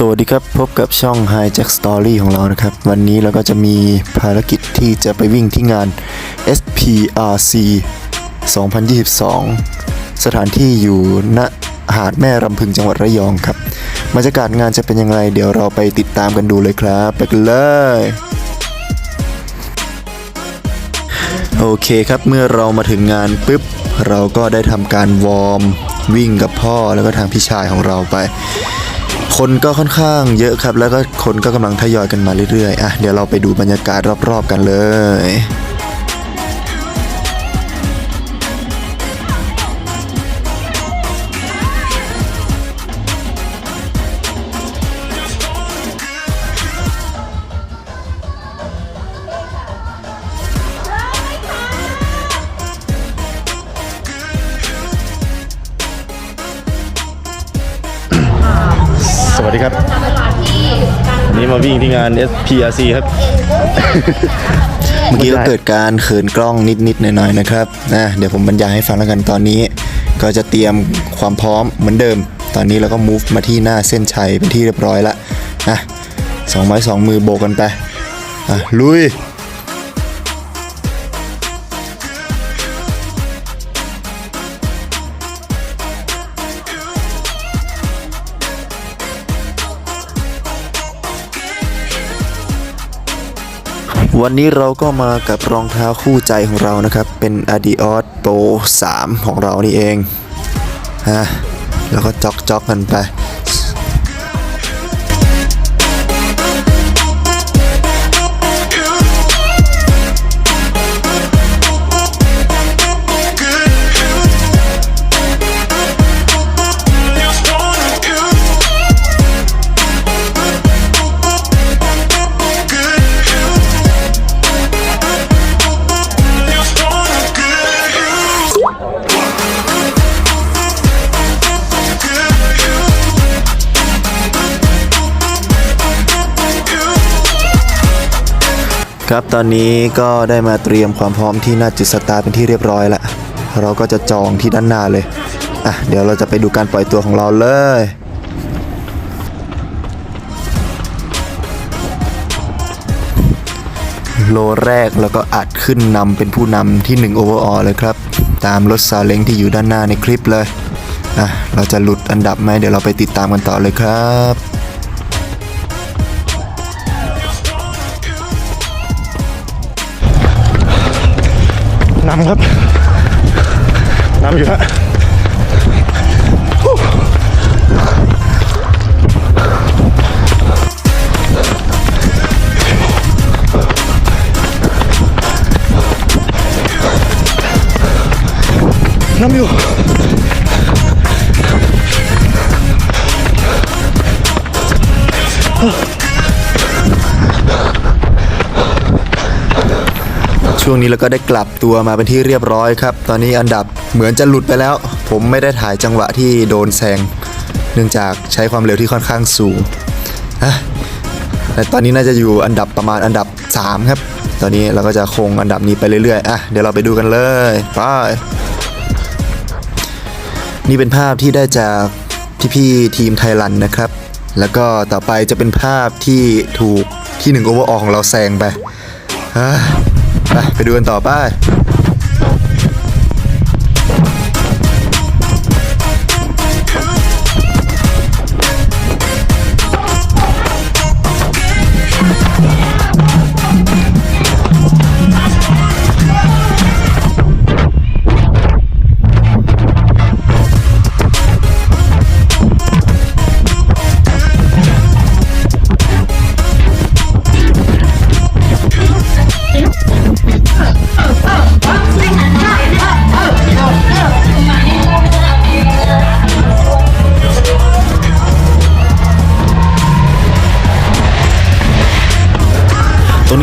สวัสดีครับ พบกับช่อง High Jack Story ของเรานะครับ วันนี้เราก็จะมีภารกิจที่จะไปวิ่งที่งาน SPRC 2022 สถานที่อยู่ณหาดแม่รำพึงจังหวัดระยองครับบรรยากาศงานจะเป็นยังไงเดี๋ยวเราไปติดตามกันดูเลยครับ ไปกันเลยโอเคครับเมื่อเรามาถึงงานปุ๊บ เราก็ได้ทำการวอร์มวิ่งกับพ่อแล้วก็ทางพี่ชายของเราไป คนก็ค่อนข้างเยอะครับ แล้วก็คนก็กำลังทยอยกันมาเรื่อยๆอะเดี๋ยวเราไปดูบรรยากาศรอบๆกันเลย ดีครับ นี่มาวิ่งที่งาน SPRC ครับ เมื่อกี้ก็เกิดการเขินกล้องนิดๆหน่อยๆนะครับนะเดี๋ยวผมบรรยายให้ฟังแล้วกันตอนนี้ ก็จะเตรียมความพร้อมเหมือนเดิม ตอนนี้เราก็ move มาที่หน้าเส้นชัยเป็นที่เรียบร้อยละนะสองไม้สองมือโบกกันไปอะลุย วันนี้เราก็มากับรองเท้าคู่ใจของเรานะครับ เป็น Adios Pro 3 ของเรานี่เองฮะแล้วก็จอกจอกกันไป ครับตอนนี้ก็ได้มาเตรียมความพร้อมที่หน้าจุดสตาร์เป็นที่เรียบร้อยล้วเราก็จะจองที่ด้านหน้าเลยอะเดี๋ยวเราจะไปดูการปล่อยตัวของเราเลยโลแรกแล้วก็อัดขึ้นนำเป็นผู้นำที่1 overall เลยครับ ตามรถซาเล้งที่อยู่ด้านหน้าในคลิปเลยอะเราจะหลุดอันดับไหมเดี๋ยวเราไปติดตามกันต่อเลยครับำครับนำอยู่ฮะนำอยู่ ช่วงนี้เราก็ได้กลับตัวมาเป็นที่เรียบร้อยครับ ตอนนี้อันดับเหมือนจะหลุดไปแล้ว ผมไม่ได้ถ่ายจังหวะที่โดนแซง เนื่องจากใช้ความเร็วที่ค่อนข้างสูงอะแต่ตอนนี้น่าจะอยู่อันดับประมาณอันดับ 3 ครับ ตอนนี้เราก็จะคงอันดับนี้ไปเรื่อยๆ อะ เดี๋ยวเราไปดูกันเลยไปนี่เป็นภาพที่ได้จากพี่ๆทีมไทยรันนะครับ แล้วก็ต่อไปจะเป็นภาพที่ถูกที่1 overall ของเราแซงไปอะ ไปไปดูกันต่อไป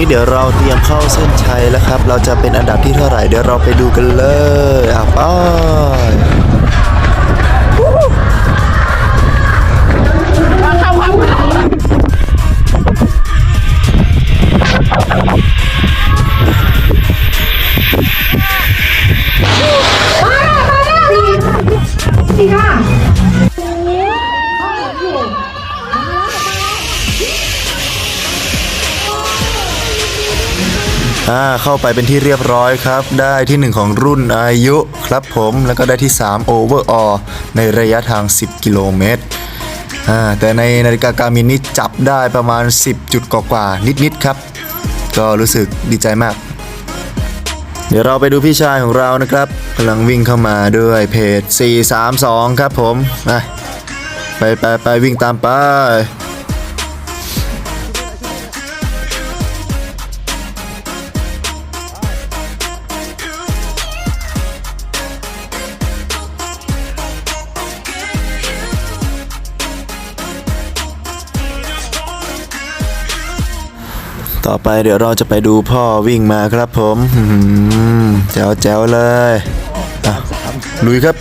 นี้เดี๋ยวเราเตรียมเข้าเส้นชัยแล้วครับ เราจะเป็นอันดับที่เท่าไหร่เดี๋ยวเราไปดูกันเลยอะไป้า อ่าเข้าไปเป็นที่เรียบร้อยครับ ได้ที่ 1 ของรุ่นอายุครับผมแล้วก็ได้ที่ 3 overall ในระยะทาง 10 กิโลเมตรอ่าแต่ในนาฬิกาการมินนี่จับได้ประมาณ 10 จุดกว่าๆนิด ๆ ครับ ก็รู้สึกดีใจมาก เดี๋ยวเราไปดูพี่ชายของเรานะครับกำลังวิ่งเข้ามาด้วยเพจ432 ครับผม ไปไปไปไปวิ่งตามไป ต่อไปเดี๋ยวเราจะไปดูพ่อวิ่งมาครับผมแจ๋วแจ๋วเลยลุยครับ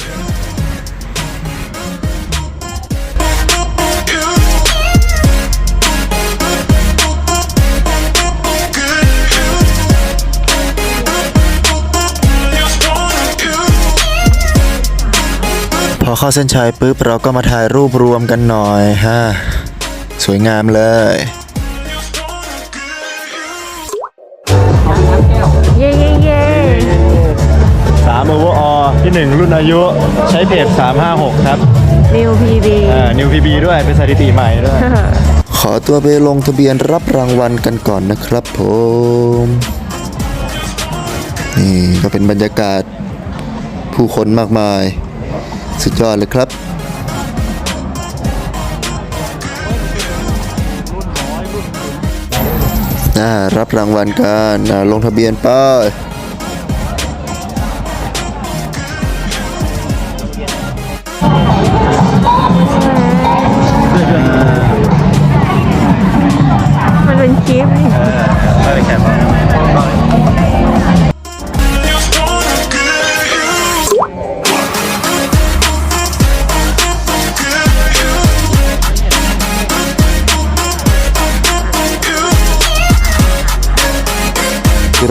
พอเข้าเส้นชัยปุ๊บเราก็มาถ่ายรูปรวมกันหน่อยฮะสวยงามเลย วอร์ออที่หนึ่งรุ่นอายุใช้เพจ356 ครับนิวพีบีอ่านิวพีบีด้วยเป็นสถิติใหม่ด้วย ขอตัวไปลงทะเบียนรับรางวัลกันก่อนนะครับผม นี่ก็เป็นบรรยากาศผู้คนมากมาย สุดยอดเลยครับอ่ารับรางวัลกันอ่าลงทะเบียนไป้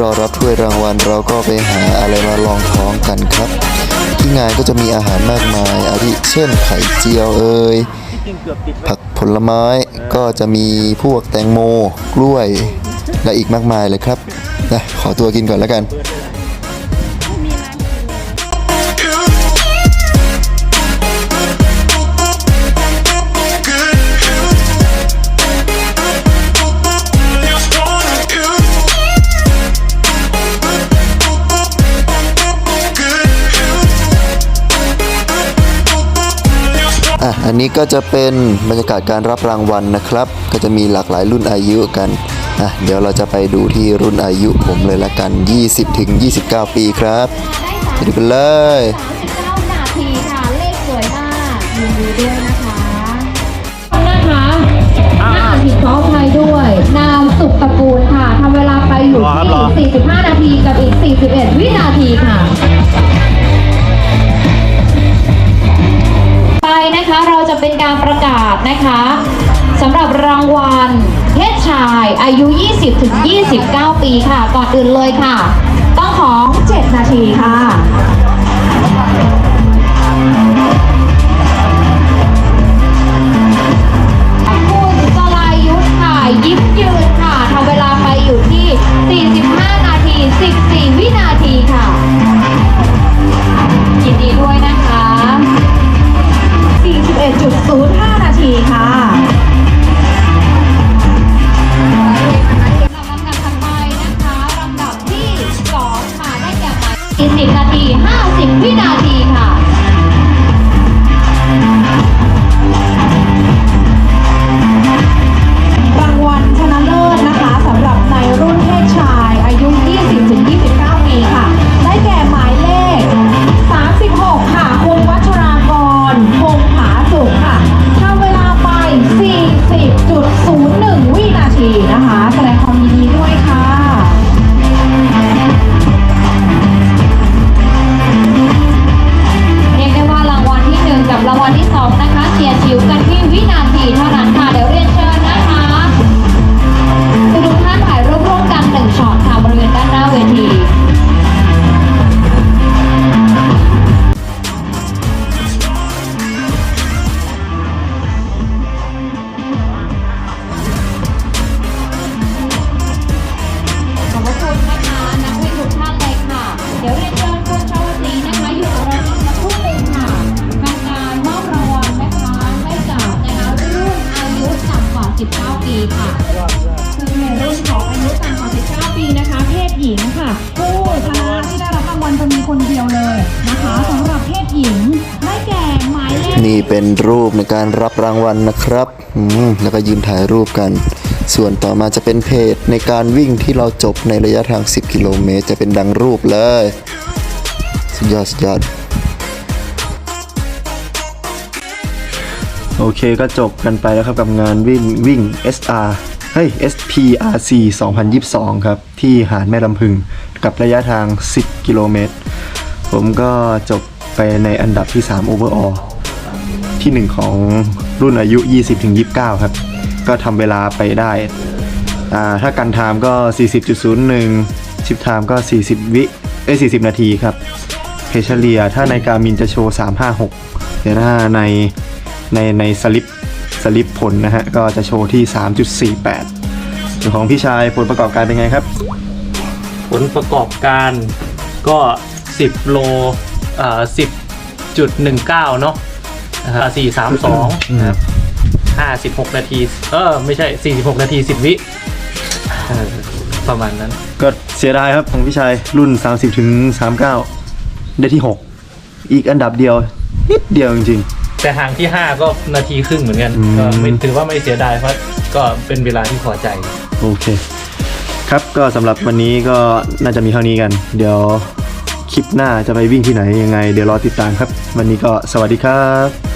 รอรับถ้วยรางวัลเราก็ไปหาอะไรมาลองท้องกันครับ ที่งานก็จะมีอาหารมากมายอาทิเช่นไข่เจียวเอ่ยผักผลไม้ก็จะมีพวกแตงโม กล้วยและอีกมากมายเลยครับนะขอตัวกินก่อนแล้วกัน อะอันนี้ก็จะเป็นบรรยากาศการรับรางวัลนะครับ ก็จะมีหลากหลายรุ่นอายุกันอะเดี๋ยวเราจะไปดูที่รุ่นอายุผมเลยละกัน 20ถึง29 ปีครับไปดูกันเลย39นาทีค่ะ เลขสวยมากยินดีด้วยนะคะนะคะหน้าผิดขออภัยด้วย นามสุขตระกูลค่ะทำเวลาไปอยู่รอครับรอที่ 45 นาทีกับอีก 41 วินาทีค่ะ นะคะเราจะเป็นการประกาศนะคะสำหรับรางวัลเพศชายอายุ 20ถึง29 ปีค่ะ ก่อนอื่นเลยค่ะ ต้องของ 7 นาทีค่ะคุณสลายุทธค่ะ ยิ้มยืนค่ะทำเวลาไปอยู่ที่ 45 นาที 14 วินาทีค่ะ ที่2นะคะเฉียดฉิวกัน เลขนี่เป็นรูปในการรับรางวัลนะครับแล้วก็ยืนถ่ายรูปกัน ส่วนต่อมาจะเป็นเพจในการวิ่งที่เราจบในระยะทาง 10 กิโลเมตร จะเป็นดังรูปเลย สุดยอดสุดยอดโอเคก็จบกันไปแล้วครับกับงานวิ่งวิ่ง SR เฮ้ย SPRC 2022 ครับ ที่หาดแม่ลำพึงกับระยะทาง 10 กิโลเมตร ผมก็จบไปในอันดับที่ 3 overall ที่ 1 ของรุ่นอายุ 20-29 ครับ ก็ทำเวลาไปได้ถ้ากันไทม์ก็ 40.01 ชิปไทม์ก็ 40 วิเอ้ย40 นาทีครับเพเฉลี่ยถ้าในการมินจะโชว์ 356 แต่ถ้าในในในสลิปสลิปผลนะฮะ ก็จะโชว์ที่ 3.48ส่วนของพี่ชายผลประกอบการเป็นไงครับ ผลประกอบการก็ 10 โลเอ่อ10.19 เนาะ นะครับ432นะครับ56นาที เออ ไม่ใช่46นาที10วิเออประมาณนั้น ก็เสียดายครับของพี่ชายรุ่น 30ถึง39 ได้ที่ 6 อีกอันดับเดียว นิดเดียวจริง แต่ห่างที่ 5 ก็นาทีครึ่งเหมือนกันอืม ก็ไม่ถือว่าไม่เสียดายเพราะก็เป็นเวลาที่พอใจ ๆ โอเค ครับก็สำหรับวันนี้ก็น่าจะมีเท่านี้กัน เดี๋ยวคลิปหน้าจะไปวิ่งที่ไหนยังไง เดี๋ยวรอติดตามครับ วันนี้ก็สวัสดีครับ